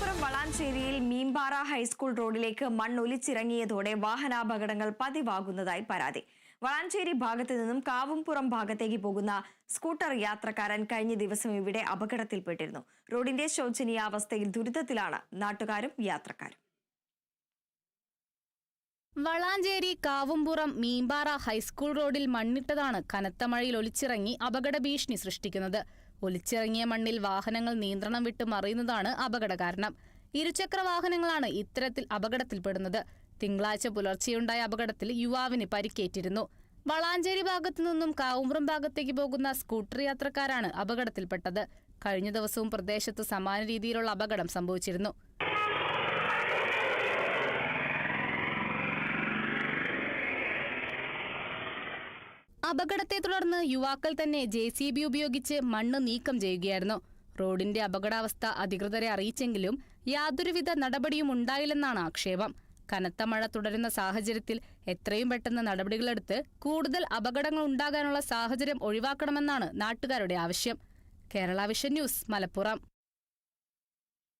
Malappuram വളാഞ്ചേരിയിൽ Meempara high school റോഡിലേക്ക് മണ്ണൊലിച്ചിറങ്ങിയതോടെ വാഹനാപകടങ്ങൾ പതിവാകുന്നതായി പരാതി. വളാഞ്ചേരി ഭാഗത്തു നിന്നും കാവുംപുറം ഭാഗത്തേക്ക് പോകുന്ന സ്കൂട്ടർ യാത്രക്കാരൻ കഴിഞ്ഞ ദിവസം ഇവിടെ അപകടത്തിൽപ്പെട്ടിരുന്നു. റോഡിന്റെ ശോചനീയാവസ്ഥയിൽ ദുരിതത്തിലാണ് നാട്ടുകാരും യാത്രക്കാരും. വളാഞ്ചേരി കാവുംപുറം മീമ്പാറ ഹൈസ്കൂൾ റോഡിൽ മണ്ണിട്ടതാണ് കനത്ത മഴയിൽ ഒലിച്ചിറങ്ങി അപകട ഭീഷണി സൃഷ്ടിക്കുന്നത്. ഒലിച്ചിറങ്ങിയ മണ്ണിൽ വാഹനങ്ങൾ നിയന്ത്രണം വിട്ട് മറിയുന്നതാണ് അപകട കാരണം. ഇരുചക്ര വാഹനങ്ങളാണ് ഇത്തരത്തിൽ അപകടത്തിൽപ്പെടുന്നത്. തിങ്കളാഴ്ച പുലർച്ചെയുണ്ടായ അപകടത്തിൽ യുവാവിന് പരിക്കേറ്റിരുന്നു. വളാഞ്ചേരി ഭാഗത്തു നിന്നും കാവുംപുറം ഭാഗത്തേക്ക് പോകുന്ന സ്കൂട്ടർ യാത്രക്കാരാണ് അപകടത്തിൽപ്പെട്ടത്. കഴിഞ്ഞ ദിവസവും പ്രദേശത്ത് സമാന രീതിയിലുള്ള അപകടം സംഭവിച്ചിരുന്നു. അപകടത്തെ തുടർന്ന് യുവാക്കൾ തന്നെ ജെ സി ബി ഉപയോഗിച്ച് മണ്ണ് നീക്കം ചെയ്യുകയായിരുന്നു. റോഡിന്റെ അപകടാവസ്ഥ അധികൃതരെ അറിയിച്ചെങ്കിലും യാതൊരുവിധ നടപടിയും ഉണ്ടായില്ലെന്നാണ് ആക്ഷേപം. കനത്ത മഴ തുടരുന്ന സാഹചര്യത്തിൽ എത്രയും പെട്ടെന്ന് നടപടികളെടുത്ത് കൂടുതൽ അപകടങ്ങൾ ഉണ്ടാകാനുള്ള സാഹചര്യം ഒഴിവാക്കണമെന്നാണ് നാട്ടുകാരുടെ ആവശ്യം. Kerala vision news Malappuram.